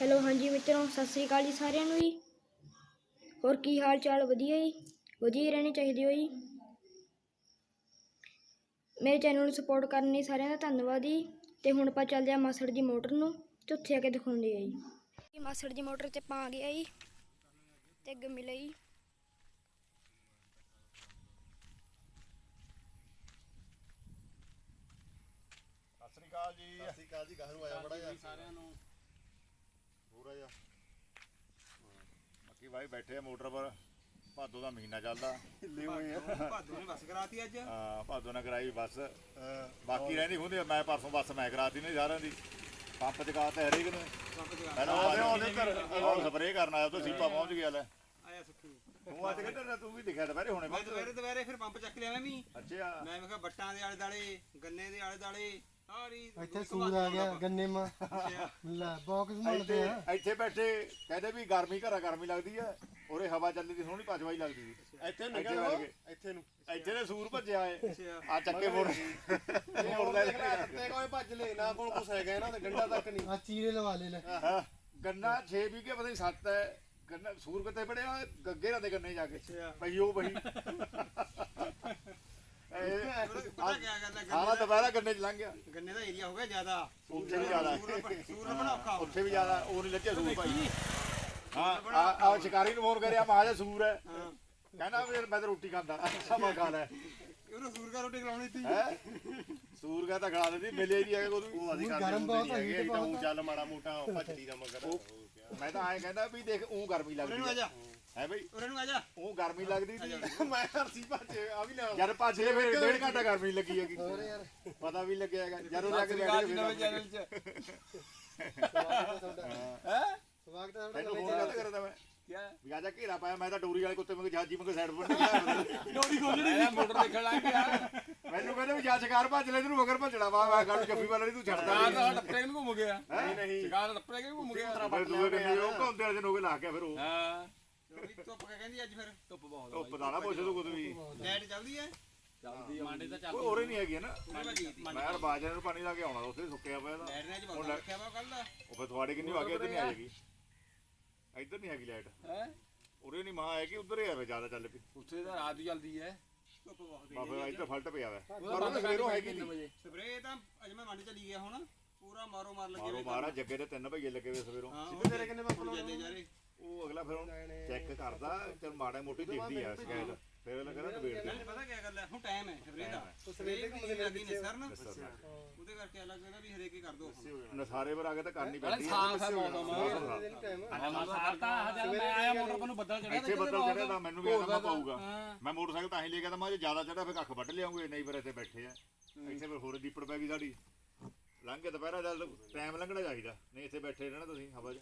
Hello ਹਾਂਜੀ ਮਿੱਤਰੋ ਸਤਿ ਸ੍ਰੀ ਅਕਾਲ ਜੀ ਸਾਰਿਆਂ ਨੂੰ ਜੀ। ਹੋਰ ਕੀ ਹਾਲ ਚਾਲ? ਵਧੀਆ ਜੀ? ਵਧੀਆ ਹੀ ਰਹਿਣੇ ਚਾਹੀਦੇ ਹੋ ਜੀ। ਮੇਰੇ ਚੈਨਲ ਨੂੰ ਸਪੋਰਟ ਕਰਨ ਲਈ ਸਾਰਿਆਂ ਦਾ ਧੰਨਵਾਦ ਜੀ। ਤੇ ਹੁਣ ਆਪਾਂ ਚੱਲਦੇ ਆ ਮਾਸੜ ਦੀ ਮੋਟਰ ਨੂੰ ਤੇ ਉੱਥੇ ਆ ਕੇ ਦਿਖਾਉਂਦੇ ਆ ਜੀ। ਇਹ ਮਾਸੜ ਦੀ ਮੋਟਰ ਤੇ ਆਪਾਂ ਆ ਗਏ ਆ ਜੀ। ਤੇ ਅੱਗੇ ਮਿਲੇ ਜੀ। ਸਤਿ ਸ੍ਰੀ ਅਕਾਲ ਜੀ। ਸਤਿ ਸ਼੍ਰੀ ਅਕਾਲ ਜੀ ਗਾਹਰੂ ਆਇਆ ਬੜਾ ਸਾਰਿਆਂ ਨੂੰ। ਪੂਰਾ ਜਿਹਾ ਬਾਕੀ ਭਾਈ ਬੈਠੇ ਆ ਮੋਟਰ ਪਰ ਭਾਦੋ ਦਾ ਮਹੀਨਾ ਚੱਲਦਾ। ਹਿੱਲੇ ਹੋਏ ਆ। ਭਾਦੋ ਨੇ ਬੱਸ ਕਰਾਤੀ ਅੱਜ? ਹਾਂ ਭਾਦੋ ਨੇ ਕਰਾਈ ਬੱਸ। ਬਾਕੀ ਰਹਿੰਦੀ ਹੁੰਦੀ ਮੈਂ ਪਰਸੋਂ ਬੱਸ ਮੈਂ ਕਰਾਤੀ ਨੇ ਸਾਰਿਆਂ ਦੀ। ਪੰਪ ਚਕਾ ਤੇ ਹਰੇਕ ਨੇ। ਪੰਪ ਚਕਾ ਪਹਿਲਾਂ ਆਉਂਦੇ ਆਉਂਦੇ ਘਰ। ਉਹ ਸਪਰੇਅ ਕਰਨ ਆਇਆ ਤਾਂ ਸੀਪਾ ਪਹੁੰਚ ਗਿਆ ਲੈ। ਆਇਆ ਸੁੱਖੂ। ਤੂੰ ਅੱਜ ਕਿੱਧਰ ਤੂੰ ਵੀ ਦਿਖਿਆ ਦੁਪਹਿਰੇ ਹੁਣੇ ਮੈਂ ਦੁਪਹਿਰੇ ਦੁਪਹਿਰੇ ਫਿਰ ਪੰਪ ਚੱਕ ਲਿਆ ਮੈਂ ਵੀ। ਅੱਛਾ। ਮੈਂ ਕਿਹਾ ਬੱਟਾਂ ਦੇ ਆਲੇ ਦਾਲੇ ਗੰਨੇ ਦੇ ਆਲੇ ਦਾਲੇ ਸਾਰੀ ਇੱਥੇ ਸੂਰ ਆ ਗਿਆ ਗੰਨੇ ਮਾ। ਲੈ ਬਾਕਸ ਇੱਥੇ ਆ ਇੱਥੇ ਬੈਠੇ ਕਹਿੰਦੇ ਵੀ ਗਰਮੀ ਘਰਾਂ ਗਰਮੀ ਲੱਗਦੀ ਆ ਉਰੇ ਹਵਾ ਚੱਲਦੀ ਦੀ ਸੋਹਣੀ ਪਚਵਾਈ ਲੱਗਦੀ ਸੀ। ਇੱਥੇ ਨੂੰ ਨਿਕਲ ਗਏ। ਇੱਥੇ ਨੂੰ। ਇੱਥੇ ਦੇ ਸੂਰ ਭੱਜਿਆ ਏ। ਅੱਛਾ। ਆ ਚੱਕੇ ਮੋੜ ਮੋੜ ਲੈ ਤੇ ਕੋਈ ਭੱਜ ਲੈ ਨਾ ਕੋਲ ਕੁਛ ਹੈਗਾ ਇਹਨਾਂ ਦੇ ਗੰਡਾ ਤੱਕ ਨਹੀਂ। ਆ ਚੀਰੇ ਲਵਾ ਲੈ ਲੈ। ਹਾਂ, ਗੰਨਾ 6 ਵੀਗੇ ਪਤਾ ਨਹੀਂ 7 ਹੈ। ਗੰਨਾ ਸੂਰ ਕਿੱਥੇ ਪੜਿਆ? ਗੱਗੇ ਰਾਂ ਦੇ ਗੰਨੇ ਜਾ ਕੇ। ਅੱਛਾ। ਭਈ ਉਹ ਬਈ। ਇਹ ਪਤਾ ਕੀ ਗੱਲ ਹੈ ਸਾਰਾ ਦੁਪਹਿਰਾ ਗੰਨੇ ਚ ਲੰਘ ਗਿਆ। ਗੰਨੇ ਦਾ ਏਰੀਆ ਹੋ ਗਿਆ ਜ਼ਿਆਦਾ। ਉੱਥੇ ਵੀ ਜ਼ਿਆਦਾ। ਸੂਰ ਬਣਾ ਔਖਾ। ਹੋ ਉੱਥੇ ਵੀ ਜ਼ਿਆਦਾ ਉਹ ਨਹੀਂ ਲੱਗੇ ਸੂਰ ਭਾਈ। ਹਾਂ ਆ ਆ ਸ਼ਿਕਾਰੀ ਨੂੰ ਫੋਨ ਕਰਿਆ ਮਹਾਜਾ ਸੂਰ ਹੈ। ਹਾਂ। ਕਹਿੰਦਾ ਵੀ ਮੈਂ ਤਾਂ ਰੋਟੀ ਖਾਂਦਾ ਸਮਾਂ ਖਾ ਲੈ। ਉਹਨੂੰ ਸੂਰ ਕਾ ਰੋਟੀ ਖਿਲਾਉਣੀ ਸੀ। ਹੈ? ਸੂਰ ਕਾ ਤਾਂ ਖਾ ਦਿੰਦੀ ਮਿਲੇ ਨਹੀਂ ਹੈਗਾ ਕੋਈ। ਉਹ ਅਸੀਂ ਗਰਮ ਬਹੁਤ ਤੇ ਊਂ ਬਹੁਤ ਚੱਲ ਮਾੜਾ ਮੋਟਾ ਭੱਜਦੀ ਦਾ ਮਗਰ। ਮੈਂ ਤਾਂ ਐਂ ਕਹਿੰਦਾ ਵੀ ਦੇਖ ਉਹ ਗਰਮੀ ਲੱਗਦੀ ਜਾ। ਹੈ ਬਈ? ਉਰੇ ਨੂੰ ਆ ਜਾ। ਉਹ ਗਰਮੀ ਲੱਗਦੀ ਸੀ। ਮੈਂ ਹਰਸੀ ਭੱਜ ਆ ਵੀ ਲੈ ਜਦ ਭੱਜ ਫਿਰ ਡੇਢ ਘੰਟਾ ਗਰਮੀ ਲੱਗੀ ਹੈਗੀ। ਹੋਰ ਯਾਰ। ਪਤਾ ਵੀ ਲੱਗਿਆ ਹੈਗਾ। ਜਦੋਂ ਜਾ ਕੇ ਬੈਠੇ ਫਿਰ ਚੈਨਲ 'ਚ। ਸਵਾਗਤ ਹੈ। ਤੁਹਾਡਾ ਹੈ? ਸਵਾਗਤ ਹੈ ਤੈਨੂੰ ਤੁਹਾਡਾ। ਫੋਨ ਨਵੇਂ ਕਰਦਾ ਕਰਦਾ ਮੈਂ। ਕੀ ਵੀ ਆਜਾ ਘੇਰਾ ਪਾਇਆ ਮੈਂ ਤਾਂ ਡੋਰੀ ਵਾਲੇ ਕੁੱਤੇ ਵਾਂਗ ਜਾਜੀ ਵਾਂਗ ਸਾਈਡ ਪਰ ਡੋਰੀ ਖੋਲਣੀ ਮੋਟਰ ਦੇਖਣ ਲੱਗ ਗਿਆ। ਮੈਨੂੰ ਕਹਿੰਦੇ ਵੀ ਜਾ ਸ਼ਿਕਾਰ ਭੱਜ ਲੈ ਤੈਨੂੰ ਮਗਰ ਭੱਜਣਾ। ਵਾ ਮੈਂ ਗੱਲ ਜੱਫੀ ਵਾਲਾ ਨਹੀਂ ਤੂੰ ਛੱਡਦਾ ਨਹੀਂ ਟੱਪਰੇ ਨੂੰ ਘੁੰਮ ਗਿਆ? ਨਹੀਂ ਨਹੀਂ। ਸ਼ਿਕਾਰ ਟੱਪਰੇ ਨੂੰ ਘੁੰਮ ਗਿਆ? ਫਿਰ ਦੂਏ ਕੰਨੇ ਉਹ ਘੁੰਮਦੇ ਹੋ ਗਏ ਲਾ ਕੇ ਫਿਰ ਉਹ। ਹਾਂ। ਧੁੱਪ ਕਾ ਕਹਿੰਦੀ ਅੱਜ ਫਿਰ? ਧੁੱਪ ਬਹੁਤ ਧੁੱਪ ਦਾ ਨਾ ਪੁੱਛ ਤੂੰ ਕੁਝ ਵੀ। ਲਾਈਟ ਚੱਲਦੀ ਹੈ ਚੱਲਦੀ ਹੈ ਮਾਂਡੇ ਤਾਂ ਉਹ ਹੋਰੇ ਨਹੀਂ ਹੈਗੀ ਨਾ। ਚੱਲਦੀ ਮੈਂ ਯਾਰ ਬਾਜਰੇ ਨੂੰ ਪਾਣੀ ਲਾ ਕੇ ਆਉਣਾ ਉੱਥੇ ਸੁੱਕਿਆ ਪਿਆ ਦਾ ਲਾਈਟ ਨੇ ਅੱਜ ਬਹੁਤ ਰੱਖਿਆ ਵਾ ਕੱਲ ਦਾ। ਉਹ ਫਿਰ ਤੁਹਾਡੇ ਕਿੰਨੀ ਆ ਗਈ ਇੱਧਰ ਨਹੀਂ ਆਏਗੀ ਇੱਧਰ ਨਹੀਂ ਹੈਗੀ ਲਾਈਟ ਹੈ? ਉਰੇ ਨਹੀਂ ਮਾਂ ਹੈ ਕਿ ਉਧਰ ਹੀ ਆਵੇ ਜ਼ਿਆਦਾ ਚੱਲ ਪਈ। ਉੱਥੇ ਤਾਂ ਰਾਤ ਹੀ ਚੱਲਦੀ ਹੈ ਧੁੱਪ ਬਹੁਤ ਬਾਬੇ ਇੱਧਰ ਫਲਟ ਪਿਆ ਵਾ। ਪਰ ਸਵੇਰੋਂ ਹੈਗੀ ਨਹੀਂ। ਸਪਰੇ ਤਾਂ ਅੱਜ ਮੈਂ ਮੰਡ ਚਲੀ ਗਿਆ ਹੁਣ। ਪੂਰਾ ਮਾਰੋ ਮਾਰ ਲੱਗੇ ਮਾਰੋ ਮਾਰਾ ਜੱਗੇ ਦੇ ਤਿੰਨ ਭਈਏ ਲੱਗੇ ਵੇ ਸਵੇਰੋਂ। ਸਿੱਧੇ ਤੇਰੇ ਕਿੰਨੇ ਪਾਪਾ ਜਾਂਦੇ ਜਾਰੇ ਉਹ ਅਗਲਾ ਫਿਰ ਚੈੱਕ ਕਰਦਾ ਤੇ ਮਾੜਾ ਮੋਟੀ ਦਿਖਦੀ ਆ ਸ਼ਿਕਾਇਤ। ਫਿਰ ਉਹ ਕਹਿੰਦਾ ਨਿਬੇੜ ਦੇ ਨਹੀਂ ਪਤਾ ਕੀ ਗੱਲ ਹੈ ਹੁਣ ਟਾਈਮ ਹੈ ਸਪਰੇ ਦਾ। ਸਪਰੇ ਦੀ ਲੱਗੀ ਨੇ ਸਰ ਨਾ ਉਹਦੇ ਕਰਕੇ ਅਲੱਗ ਇਹਦਾ ਵੀ ਹਰੇਕ ਹੀ ਕਰ ਦੋ ਨਸਾਰੇ ਪਰ ਆ ਕੇ ਤਾਂ ਕਰਨੀ ਪੈਂਦੀ ਆ। ਸਾਫ਼ ਹੈ ਮੌਸਮ। ਦਿਨ ਟਾਈਮ ਇੱਥੇ ਬੱਦਲ ਚੜਿਆ ਤਾਂ ਮੈਨੂੰ ਵੀ ਆਣਾ ਪਊਗਾ। ਮੈਂ ਮੋਟਰਸਾਈਕਲ ਤਾਂ ਹੀ ਲੈ ਗਿਆ ਤਾਂ ਮੈਂ ਜੇ ਜ਼ਿਆਦਾ ਚੜਾ ਫਿਰ ਕੱਖ ਵੱਢ ਲਿਆਉਂਗੇ ਨਹੀਂ ਫਿਰ ਇੱਥੇ ਬੈਠੇ ਆ। ਇੱਥੇ ਫਿਰ ਹੋਰ ਦੀਪੜ ਪੈ ਗਈ ਸਾਡੀ। ਲੰਘ ਕੇ ਦੁਪਹਿਰਾ ਜਦ ਟਾਈਮ ਲੰਘਣਾ ਚਾਹੀਦਾ। ਨਹੀਂ ਇੱਥੇ ਬੈਠੇ ਰਹਿਣਾ ਤੁਸੀਂ ਹਵਾ 'ਚ।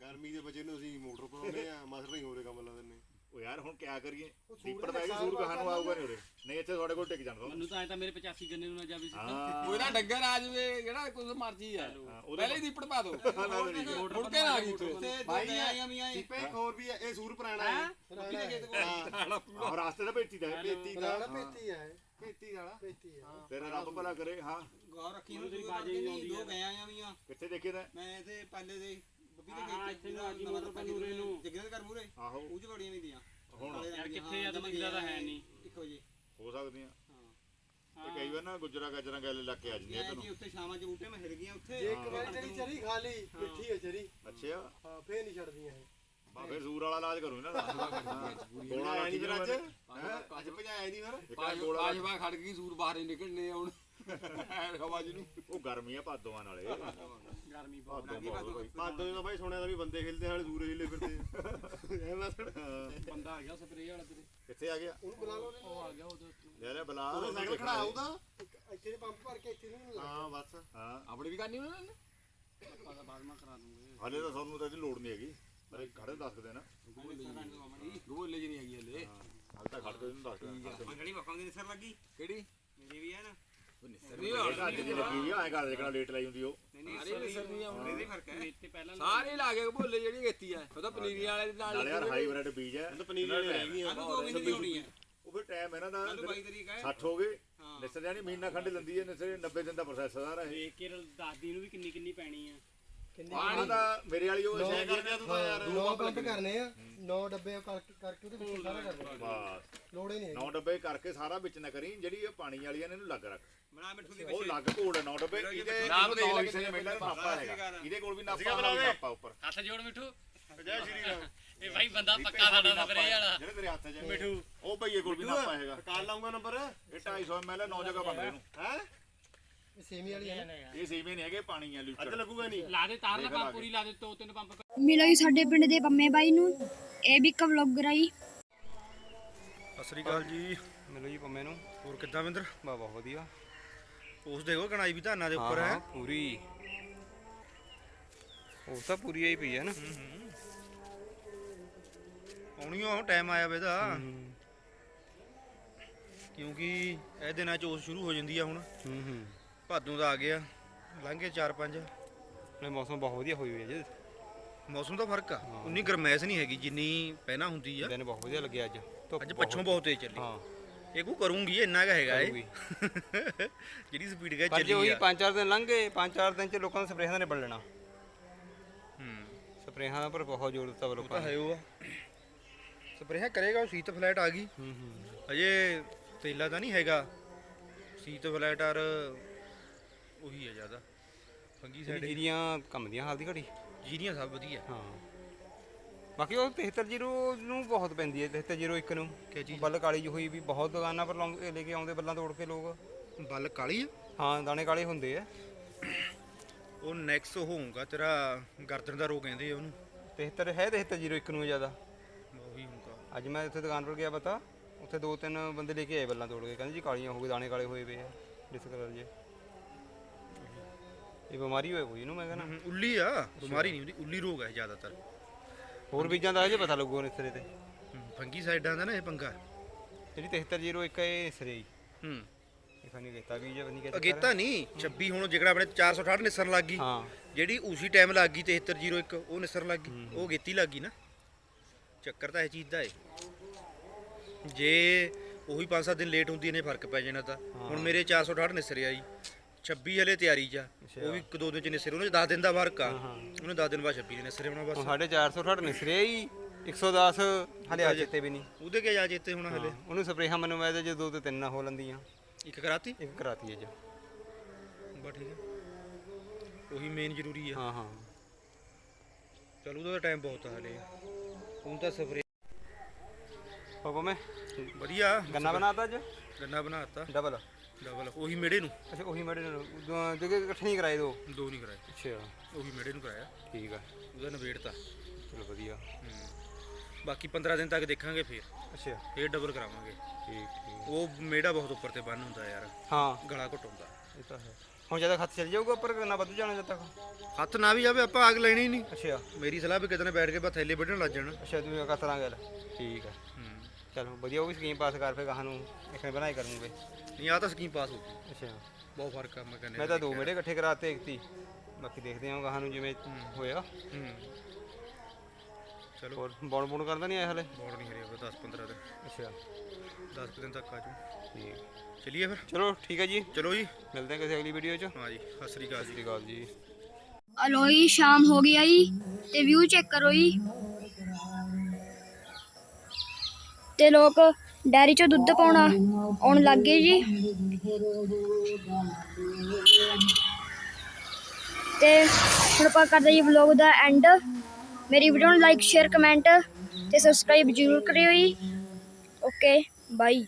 ਗਰਮੀ ਦੇ ਵਜੇ ਨੂੰ ਅਸੀਂ ਮੋਟਰ ਪਾਉਂਦੇ ਆ ਮਸਰ ਨਹੀਂ ਹੋਰੇ ਕੰਮ ਲਾ ਦਿੰਨੇ ਉਹ ਯਾਰ ਹੁਣ ਕਿਆ ਕਰੀਏ? ਦੀਪੜ ਪੈ ਗਈ ਸੂਰ ਕਹਾਂ ਨੂੰ ਆਊਗਾ ਨਹੀਂ ਉਰੇ ਨਹੀਂ ਇੱਥੇ ਤੁਹਾਡੇ ਕੋਲ ਟਿਕ ਜਾਂਦਾ ਮੈਨੂੰ ਤਾਂ ਐ ਤਾਂ ਮੇਰੇ 85 ਗੰਨੇ ਨੂੰ ਨਾ ਜਾਵੇ ਸੀ ਹਾਂ। ਉਹ ਇਹਦਾ ਡੰਗਰ ਆ ਜਵੇ ਜਿਹੜਾ ਕੁਝ ਮਰਜ਼ੀ ਹੈ ਉਹਦੇ ਪਹਿਲੇ ਹੀ ਦੀਪੜ ਪਾ ਦੋ। ਮੁੜ ਕੇ ਨਾ ਆ ਗਈ ਉੱਥੇ ਭਾਈ ਆਈਆਂ ਮੀਆਂ ਸੀਪੇ ਇੱਕ ਹੋਰ ਵੀ ਹੈ ਇਹ ਸੂਰ ਪੁਰਾਣਾ ਹੈ? ਬੱਬੀ ਦੇ ਖੇਤ ਕੋਲ। ਆਹ ਰਾਸਤੇ ਦਾ ਭੇਤੀ ਦਾ ਪੇਤੀ ਦਾ। ਪੇਤੀ ਹੈ ਪੇਤੀ ਵਾਲਾ। ਪੇਤੀ ਹੈ। ਤੇਰਾ ਰੱਬ ਭਲਾ ਕਰੇ ਹਾਂ। ਗੌਰ ਰੱਖੀ ਨੂੰ ਤੇਰੀ ਬਾਜੇ ਨਹੀਂ ਦੋ ਗਏ ਆਈਆਂ ਮੀਆਂ ਕਿੱਥੇ ਦੇਖੇ ਤਾਂ? ਮੈਂ ਇਹਦੇ ਪਾਲੇ ਦੇ ਬੱਬੀ ਦੇ ਹਾਂ, ਇੱਥੇ ਨੂੰ ਨੂੰ। ਜੱਗੇ ਦੇ ਘਰ ਮੂਰੇ ਆਹੋ। ਉਹ ਚ ਬੜੀਆਂ ਨਹੀਂ ਦੀਆਂ। ਹੁਣ ਯਾਰ ਕਿੱਥੇ ਆ ਤਾਂ ਦਿਖਦਾ ਤਾਂ ਹੈ ਨਹੀਂ। 1 ਵਜੇ। ਹੋ ਸਕਦੀਆਂ। ਹਾਂ। ਤੇ ਕਈ ਵਾਰ ਨਾ ਗੁਜਰਾ ਗਾਜਰਾਂ ਗੱਲ ਲੱਗ ਕੇ ਆ ਜਾਂਦੀਆਂ ਇਹ ਤੈਨੂੰ। ਜੀ ਉੱਥੇ ਸ਼ਾਮਾਂ ਚ ਬੂਟੇ ਮੈਂ ਹਿਰ ਗਈਆਂ ਉੱਥੇ। ਜੇ ਇੱਕ ਵਾਰੀ ਤੇਰੀ ਚਰੀ ਖਾ ਲਈ ਮਿੱਠੀ ਹੈ ਚਰੀ। ਅੱਛਾ। ਹਾਂ ਫੇਰ ਨਹੀਂ ਛੱਡਦੀਆਂ ਇਹ। ਬਾਬੇ ਸੂਰ ਵਾਲਾ ਇਲਾਜ ਕਰੂ ਇਹਨਾਂ ਦਾ। ਕੋਲਾ ਆਇਆ ਨਹੀਂ ਫਿਰ ਅੱਜ। ਭਜਾਇਆ ਨਹੀਂ ਫਿਰ। ਖੜ ਗਈ ਸੂਰ ਬਾਹਰ ਹੀ ਨਿਕਲਣੇ ਹੁਣ। ਹਵਾ ਜੀ ਨੂੰ ਉਹ ਗਰਮੀ ਆ ਭਾਦੋਆਂ ਨਾਲੇ। ਗਰਮੀ ਭਾਦੋਂ ਬਹੁਤ ਬਈ। ਪਾਦੋਂ ਨੇ ਤਾਂ ਭਾਈ ਸੁਣਿਆ ਤਾਂ ਵੀ ਬੰਦੇ ਖੇਲਦੇ ਨਾਲੇ ਸੂਰ ਹਿੱਲੇ ਫਿਰਦੇ ਐ ਮੈਂ ਬੰਦਾ ਆ ਗਿਆ ਸਪਰੇਅ ਵਾਲਾ ਤੇਰੇ। ਕਿੱਥੇ ਆ ਗਿਆ? ਉਹਨੂੰ ਬੁਲਾ ਲਓ ਉਹ ਆ ਗਿਆ ਉਹਦੇ ਲੈ ਲੈ ਬਲਾ। ਉਹਦਾ ਸਾਈਕਲ ਖੜਾ ਆਊਗਾ। ਇੱਥੇ ਦੇ ਪੰਪ ਭਰ ਕੇ ਇੱਥੇ ਨੂੰ ਲਾ। ਹਾਂ ਬਸ। ਹਾਂ। ਆਪਣੇ ਵੀ ਕਰਨੀ ਉਹਨਾਂ ਨੇ? ਪਤਾ ਬਾਅਦ ਮੈਂ ਕਰਾ ਦੂੰਗੇ। ਹਲੇ ਤਾਂ ਸਾਨੂੰ ਤਾਂ ਇਹਦੀ ਲੋੜ ਨਹੀਂ ਹੈਗੀ। ਪਰ ਖੜੇ ਦੱਸ ਦੇ ਨਾ ਗੋਲੇ ਜੀ ਨਹੀਂ ਹੈਗੀ ਹਲੇ। ਹਾਲ ਤਾਂ ਖੜ ਕੇ ਦੱਸ ਦੇ ਮੰਗਣੀ ਬੱਫਾਂ ਦੀ ਨਿਸਰ ਲੱਗੀ? ਕਿਹੜੀ? ਮੇਰੀ ਵੀ ਹੈ ਨਾ। ਇਹ ਲੇਟ ਲਾਈ ਹੁੰਦੀ ਉਹ ਨਹੀਂ ਨਹੀਂ ਨਹੀਂ ਆ ਇਹਦੇ ਫ਼ਰਕ ਹੈ ਤੇ ਪਹਿਲਾਂ ਸਾਰੇ ਲਾ ਕੇ ਭੋਲੇ ਜਿਹੜੀ ਕੀਤੀ ਹੈ ਉਹ ਤਾਂ ਪਨੀਰੀਆਂ ਵਾਲੇ ਦੇ ਨਾਲ ਯਾਰ ਹਾਈਬ੍ਰਿਡ ਬੀਜ ਹੈ ਤਾਂ ਪਨੀਰ ਵਾਲੀ ਰਹਿ ਗਈ ਆਲੂ ਦੋ ਮਹੀਨੇ ਹੋਣੀ ਹੈ ਉਹ ਫਿਰ ਟਾਈਮ ਇਹਨਾਂ ਦਾ 60 ਹੋ ਗਏ ਹਾਂ। ਨਿਸਰ ਜਾਨੀ ਮਹੀਨਾ ਖੰਡ ਲੰਦੀ ਹੈ ਨਿਸਰ 90 ਦਿਨ ਦਾ ਪ੍ਰੋਸੈਸ ਸਾਰਾ ਇਹ ਵੇਖ ਕੇ ਦੱਸਦੀ ਨੂੰ ਵੀ ਕਿੰਨੀ ਕਿੰਨੀ ਪੈਣੀ ਆ ਪਾਣੀ ਦਾ ਮੇਰੇ ਵਾਲੀ ਉਹ ਸ਼ੈ ਕਰਦੇ ਤੂੰ ਤਾਂ ਯਾਰ। ਨੌ ਪੰਪ ਕਰਨੇ ਆ। ਨੌ ਡੱਬੇ ਕਰਕੇ ਕਰਕੇ ਉਹਦੇ ਵਿੱਚ ਸਾਰਾ ਕਰਨਾ ਬਸ। ਲੋੜ ਹੀ ਨਹੀਂ। ਨੌ ਡੱਬੇ ਕਰਕੇ ਸਾਰਾ ਵਿੱਚ ਨਾ ਕਰੀ ਜਿਹੜੀ ਇਹ ਪਾਣੀ ਵਾਲੀ ਆ ਇਹਨੂੰ ਲੱਗ ਰੱਖ। ਬਣਾ ਮਿੱਠੂ ਦੀ ਉਹ ਲੱਗ ਘੋੜ ਨੌ ਡੱਬੇ। ਇਹਦੇ ਨਾਮ ਦੇਖ ਲੈ ਹਿੱਸੇ ਮੇਲਾ ਨਾਪਾ ਹੈਗਾ। ਇਹਦੇ ਕੋਲ ਵੀ ਨਾਪਾ ਨਾਪਾ ਉੱਪਰ। ਹੱਥ ਜੋੜ ਮਿੱਠੂ। ਜੈ ਸ਼੍ਰੀ ਰਾਮ। ਇਹ ਭਾਈ ਬੰਦਾ ਪੱਕਾ ਸਾਡਾ ਸਪਰੇ ਵਾਲਾ। ਜਿਹੜੇ ਤੇਰੇ ਹੱਥ 'ਚ ਮਿੱਠੂ। ਉਹ ਭਈਏ ਕੋਲ ਵੀ ਨਾਪਾ ਹੈਗਾ। ਕਾਲ ਲਾਉਂਗਾ ਨੰਬਰ। ਇਹ 250 ml ਨੌ ਜਗ੍ਹਾ ਬਣਦੇ ਇਹਨੂੰ। ਹੈ? ਇਹ ਸੇਮੀ ਵਾਲੀ ਹੈ। ਇਹ ਸੀਵੇਂ ਨਹੀਂ ਹੈਗੇ ਪਾਣੀ ਆ ਅੱਜ ਲੀਟਰ ਲੱਗੂਗਾ ਨਹੀਂ। ਲਾ ਦੇ ਤਾਰ ਦਾ ਪੰਪ ਪੂਰੀ ਲਾ ਦੇ ਦੋ ਤਿੰਨ ਪੰਪ ਮਿਲੋ ਜੀ ਸਾਡੇ ਪਿੰਡ ਦੇ ਪੰਮੇ ਬਾਈ ਨੂੰ। ਇਹ ਵੀ ਇੱਕ ਵਲੌਗਰ ਆਈ ਸਤਿ ਸ੍ਰੀ ਅਕਾਲ ਜੀ। ਮਿਲੋ ਜੀ ਪੰਮੇ ਨੂੰ। ਹੋਰ ਕਿੱਦਾਂ ਵਿੰਦਰ ਬਾ ਬਹੁਤ ਵਧੀਆ। ਉਸ ਦੇਖੋ ਕਣਾਈ ਵੀ ਧਾਨਾਂ ਦੇ ਉੱਪਰ ਹਾਂ, ਪੂਰੀ। ਉਹ ਤਾਂ ਪੂਰੀ ਆਈ ਪਈ ਹੈ ਨਾ। ਆਉਣੀ ਉਹ ਟਾਈਮ ਆਇਆ ਵੇ ਦਾ ਕਿਉਂਕਿ ਇਹ ਦਿਨਾਂ ਚ ਉਸ ਸ਼ੁਰੂ ਹੋ ਜਾਂਦੀ ਆ ਹੁਣ। ਹੂੰ ਹੂੰ। ਭਾਦੋਂ ਦਾ ਆ ਗਿਆ। ਲੰਘੇ 4-5 ਨੇ ਮੌਸਮ ਬਹੁਤ ਵਧੀਆ ਹੋਈ ਹੋਈ ਹੈ ਜੀ। ਮੌਸਮ ਦਾ ਫ਼ਰਕ ਆ। ਉਨੀ ਗਰਮੈਸ਼ ਨਹੀਂ ਹੈਗੀ ਜਿੰਨੀ ਪਹਿਲਾਂ ਹੁੰਦੀ ਆ। ਦਿਨ ਬਹੁਤ ਵਧੀਆ ਲੱਗਿਆ ਅੱਜ। ਧੁੱਪ ਅੱਜ ਪੱਛੋਂ ਬਹੁਤ ਤੇਜ਼ ਚੱਲੀ। ਹਾਂ। ਇਹ ਕੋ ਕਰੂੰਗੀ ਇੰਨਾ ਕਾ ਹੈਗਾ ਇਹ। ਜਿਹੜੀ ਸਪੀਡ ਗਾ ਪਰ ਜੇ ਚੱਲੀ ਉਹੀ ਆ। ਪੰਜ ਚਾਰ ਦਿਨ ਲੰਘ ਗਏ ਪੰਜ ਚਾਰ ਦਿਨ ਚ ਲੋਕਾਂ ਨੇ ਸਪਰੇਹਾਂ ਦਾ ਨਿਬੜ ਲੈਣਾ। ਹੂੰ। ਸਪਰੇਹਾਂ ਪਰ ਬਹੁਤ ਜ਼ੋਰ ਦਿੱਤਾ ਉਹ ਲੋਕਾਂ ਨੇ। ਹੈ ਉਹ ਆ। ਸਪਰੇਹਾਂ ਕਰੇਗਾ ਉਹ ਸੀਤ ਫਲੈਟ ਆ ਗਈ। ਹੂੰ ਹੂੰ। ਅਜੇ ਤੇਲਾ ਤਾਂ ਨਹੀਂ ਹੈਗਾ। ਸੀਤ ਫਲੈਟਰ ਉਹੀ ਹੈ ਜ਼ਿਆਦਾ। ਫੰਗੀ ਸਾਈਡ ਜੀਰੀਆਂ ਕੰਮ ਦੀਆਂ ਹਾਲ ਦੀ ਘੜੀ? ਜੀਰੀਆਂ ਸਭ ਵਧੀਆ। ਹਾਂ। ਬਾਕੀ ਉਹ 73 ਨੂੰ ਬਹੁਤ ਪੈਂਦੀ ਹੈ 7301 ਨੂੰ। ਕਿਆ ਚੀਜ਼? ਬੱਲ ਕਾਲੀ ਜਿਹੀ ਹੋਈ ਵੀ ਬਹੁਤ ਦੁਕਾਨਾਂ ਪਰ ਲੌਂਗ ਲੈ ਕੇ ਆਉਂਦੇ ਬੱਲਾਂ ਤੋੜ ਕੇ ਲੋਕ। ਬੱਲ ਕਾਲੀ ਆ? ਹਾਂ ਦਾਣੇ ਕਾਲੇ ਹੁੰਦੇ ਆ। ਉਹ ਨੈਕਸ ਹੋਊਗਾ ਤੇਰਾ ਗਰਦਨ ਦਾ ਰੋਗ ਕਹਿੰਦੇ ਆ ਉਹਨੂੰ। 73 ਹੈ 7301 ਨੂੰ ਜ਼ਿਆਦਾ। ਉਹੀ ਹੋਊਗਾ। ਅੱਜ ਮੈਂ ਉੱਥੇ ਦੁਕਾਨ ਪਰ ਗਿਆ ਪਤਾ ਉੱਥੇ ਦੋ ਤਿੰਨ ਬੰਦੇ ਲੈ ਕੇ ਆਏ ਬੱਲਾਂ ਤੋੜ ਕੇ। ਕਹਿੰਦੇ ਜੀ ਕਾਲੀਆਂ ਹੋ ਗਏ ਦਾਣੇ ਕਾਲੇ ਹੋਏ ਪਏ ਆ ਡਿਸ ਕਲਰ ਜੇ ਇਹ ਬਿਮਾਰੀ ਹੋਏ ਕੋਈ ਇਹਨੂੰ ਮੈਂ ਕਹਿੰਦਾ। ਹਮ, ਉੱਲੀ ਆ ਬਿਮਾਰੀ ਨਹੀਂ ਹੁੰਦੀ ਉੱਲੀ ਰੋਗ ਹੈ ਜ਼ਿਆਦਾਤਰ। ਹੋਰ ਬੀਜਾਂ ਦਾ ਅਜੇ ਪਤਾ ਲੱਗੂ ਨਿਸਰੇ ਤੇ। ਫੰਗੀ ਸਾਈਡਾਂ ਦਾ ਨਾ ਇਹ ਪੰਗਾ। ਜਿਹੜੀ 7301 ਇਹ ਨਿਸਰੇ ਹੀ ਹੂੰ। ਇਹ ਫਾਨੀ ਕੀਤਾ ਬੀਜ ਨਹੀਂ ਕੀਤਾ ਅਗੇਤਾ ਨਹੀਂ 26 ਹੁਣ ਜਿਹੜਾ ਆਪਣੇ 468 ਨਿਸਰਨ ਲੱਗ ਗਈ। ਹਾਂ। ਜਿਹੜੀ ਉਸੇ ਟਾਈਮ ਲੱਗ ਗਈ 7301 ਉਹ ਨਿਸਰਨ ਲੱਗ ਗਈ। ਉਹ ਗੇਤੀ ਲੱਗ ਗਈ ਨਾ। ਚੱਕਰ ਤਾਂ ਇਹ ਚੀਜ਼ ਦਾ ਏ। ਜੇ ਉਹੀ 5-7 ਦਿਨ ਲੇਟ ਹੁੰਦੀ ਨੇ ਫ਼ਰਕ ਪੈ ਜਾਣਾ ਤਾਂ। ਹੁਣ ਮੇਰੇ 468 ਨਿਸਰਿਆ ਜੀ। 26 ਹਲੇ ਤਿਆਰੀ 'ਚ ਆ। ਉਹ ਵੀ ਇੱਕ ਦੋ ਦਿਨ ਚ ਨਿਸਰੇ ਉਹਨੇ 10 ਦਿਨ ਦਾ ਫ਼ਰਕ ਆ। ਉਹਨੇ 10 ਦਿਨ ਬਾਅਦ 26 ਦਿਨ ਨਿਸਰੇ ਹੋਣਾ ਬਸ। ਹੁਣ ਸਾਡੇ 468 ਨਿਸਰੇ ਹੀ 110 ਹਲੇ ਆ ਚਿੱਤੇ ਵੀ ਨਹੀਂ। ਉਹਦੇ ਕੇ ਜਾ ਚੇਤੇ ਹੋਣਾ ਹਲੇ? ਉਹਨੂੰ ਸਪਰੇਹਾਂ ਮੈਨੂੰ ਮੈਂ ਤੇ ਜੇ ਦੋ ਤੇ ਤਿੰਨ ਨਾ ਹੋ ਲੰਦੀਆਂ। ਇੱਕ ਕਰਾਤੀ? ਇੱਕ ਕਰਾਤੀ ਅੱਜ ਬਸ ਠੀਕ ਹੈ ਉਹੀ ਮੇਨ ਜ਼ਰੂਰੀ ਆ। ਹਾਂ ਹਾਂ। ਚਲ ਉਹਦਾ ਟਾਈਮ ਬਹੁਤ ਆ ਹਲੇ। ਹੁਣ ਤਾਂ ਸਫਰੇ ਪਾਪਾ ਮੈਂ ਵਧੀਆ। ਗੰਨਾ ਬਣਾਤਾ ਅੱਜ? ਗੰਨਾ ਬਣਾਤਾ। ਡਬਲ ਡਬਲ ਉਹੀ ਮੇੜੇ ਨੂੰ? ਅੱਛਾ ਉਹੀ ਨਾਲ ਦੋ- ਜਿਹੜੇ ਇਕੱਠੇ ਨਹੀਂ ਕਰਾਏ ਦੋ? ਦੋ ਨਹੀਂ ਕਰਾਏ। ਅੱਛਾ। ਉਹੀ ਮੇੜੇ ਨੂੰ ਕਰਾਇਆ। ਠੀਕ ਆ। ਉਹਦਾ ਨਵੇੜਤਾ ਚਲੋ ਵਧੀਆ। ਬਾਕੀ 15 ਦਿਨ ਤੱਕ ਦੇਖਾਂਗੇ ਫੇਰ। ਅੱਛਾ। ਫੇਰ ਡਬਲ ਕਰਾਵਾਂਗੇ। ਠੀਕ ਠੀਕ। ਉਹ ਮੇੜਾ ਬਹੁਤ ਉੱਪਰ ਤੇ ਬੰਨ ਹੁੰਦਾ ਯਾਰ। ਹਾਂ। ਗਲਾ ਘੁੱਟ ਹੁੰਦਾ। ਇਹ ਤਾਂ ਹੈ। ਹੁਣ ਜ਼ਿਆਦਾ ਖੱਤ ਚੱਲ ਜਾਊਗਾ ਉੱਪਰ ਗੰਨਾ ਵੱਧ ਜਾਣਾ ਜਦ ਤੱਕ। ਹੱਥ ਨਾ ਵੀ ਜਾਵੇ ਆਪਾਂ ਅੱਗ ਲੈਣੀ ਨਹੀਂ। ਅੱਛਾ। ਮੇਰੀ ਸਲਾਹ ਵੀ ਕਿਤੇ ਨਾ ਬੈਠ ਕੇ ਬਾ ਥੈਲੇ ਵੱਢਣ ਲੱਗ ਜਾਣਾ। ਅੱਛਾ ਤੂੰ ਕਰ ਤਰਾਂ ਗੱਲ। ਠੀਕ ਆ। ਚਲੋ ਵਧੀਆ ਉਹ ਵੀ ਸਕੀਮ ਪਾਸ ਕਰ ਫੇ ਗਾਹਾਂ ਨੂੰ ਇੱਕ ਨੇ ਬਣਾਈ ਕਰੂੰਗੇ। ਨਹੀਂ ਆ ਤਾਂ ਸਕੀਮ ਪਾਸ ਹੋ ਗਈ। ਅੱਛਾ। ਬਹੁਤ ਫ਼ਰਕ ਆ ਮੈਂ ਕਹਿੰਦਾ ਮੈਂ ਤਾਂ ਦੋ ਮੇੜੇ ਇਕੱਠੇ ਕਰਾਤੇ ਇੱਕ ਤੀ। ਬਾਕੀ ਦੇਖਦੇ ਹਾਂ ਗਾਹਾਂ ਨੂੰ ਜਿਵੇਂ ਹੋਇਆ। ਹੂੰ। ਚਲੋ। ਹੋਰ ਬੌਣ ਬੌਣ ਕਰਦਾ ਨਹੀਂ ਆਇਆ ਹਲੇ? ਬੋੜ ਨਹੀਂ ਹਰੇ 10 15 ਦਿਨ। ਅੱਛਾ। 10 ਦਿਨ ਤੱਕ ਆ ਜੂ ਠੀਕ। ਚਲਿਏ ਫਿਰ? ਚਲੋ ਠੀਕ ਹੈ ਜੀ। ਚਲੋ ਜੀ। ਮਿਲਦੇ ਹਾਂ ਕਿਸੇ ਅਗਲੀ ਵੀਡੀਓ 'ਚ। ਹਾਂ ਜੀ ਸਤਿ ਸ੍ਰੀ ਅਕਾਲ ਜੀ। ਸਤਿ ਸ਼੍ਰੀ ਅਕਾਲ ਜੀ। ਅਲੋਈ ਸ਼ਾਮ ਹੋ ਗਿਆ ਜੀ ਤੇ ਵਿਊ ਚੈੱਕ ਕਰੋ ਜੀ। ਤੇ ਲੋਕ ਡੈਰੀ ਚੋਂ ਦੁੱਧ ਪਾਉਣਾ ਆਉਣ ਲੱਗ ਗਏ ਜੀ। ਤੇ ਹੁਣ ਆਪਾਂ ਕਰਦੇ ਜੀ ਵਲੌਗ ਦਾ ਐਂਡ ਮੇਰੀ ਵੀਡੀਓ ਨੂੰ ਲਾਈਕ ਸ਼ੇਅਰ ਕਮੈਂਟ ਤੇ ਸਬਸਕ੍ਰਾਈਬ ਜ਼ਰੂਰ ਕਰਿਓ ਜੀ। ਓਕੇ ਬਾਈ